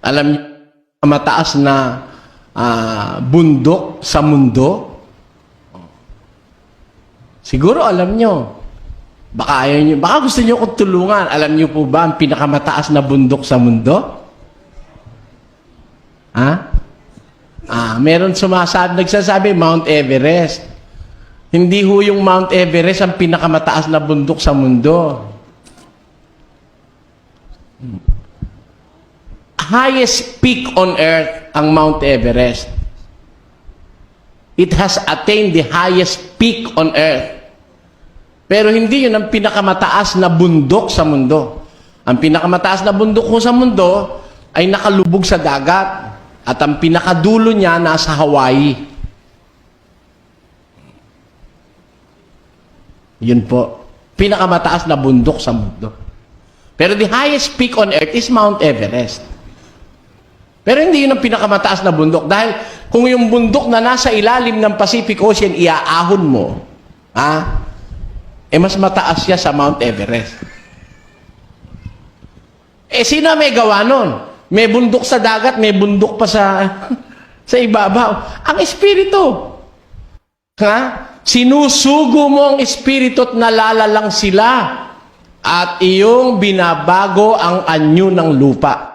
Alam niyo, mataas na ah, bundok sa mundo? Siguro alam niyo. Baka ayaw niyo, baka gusto niyo kong tulungan. Alam niyo po ba ang pinakamataas na bundok sa mundo? Ha? Ah, meron sumasabi, nagsasabi Mount Everest. Hindi ho yung Mount Everest ang pinakamataas na bundok sa mundo. Highest peak on earth ang Mount Everest. It has attained the highest peak on earth. Pero hindi yun ang pinakamataas na bundok sa mundo. Ang pinakamataas na bundok ko sa mundo ay nakalubog sa dagat. At ang pinakadulo niya nasa Hawaii. Yun po. Pinakamataas na bundok sa mundo. Pero the highest peak on earth is Mount Everest. Pero hindi yun ang pinakamataas na bundok. Dahil kung yung bundok na nasa ilalim ng Pacific Ocean, iaahon mo, ha? eh mas mataas siya sa Mount Everest. Eh, sino may gawa nun? May bundok sa dagat, may bundok pa sa sa ibabaw. Ang Espiritu. Ha? Sinusugo mo ang Espiritu at nalalalang sila. At iyong binabago ang anyo ng lupa.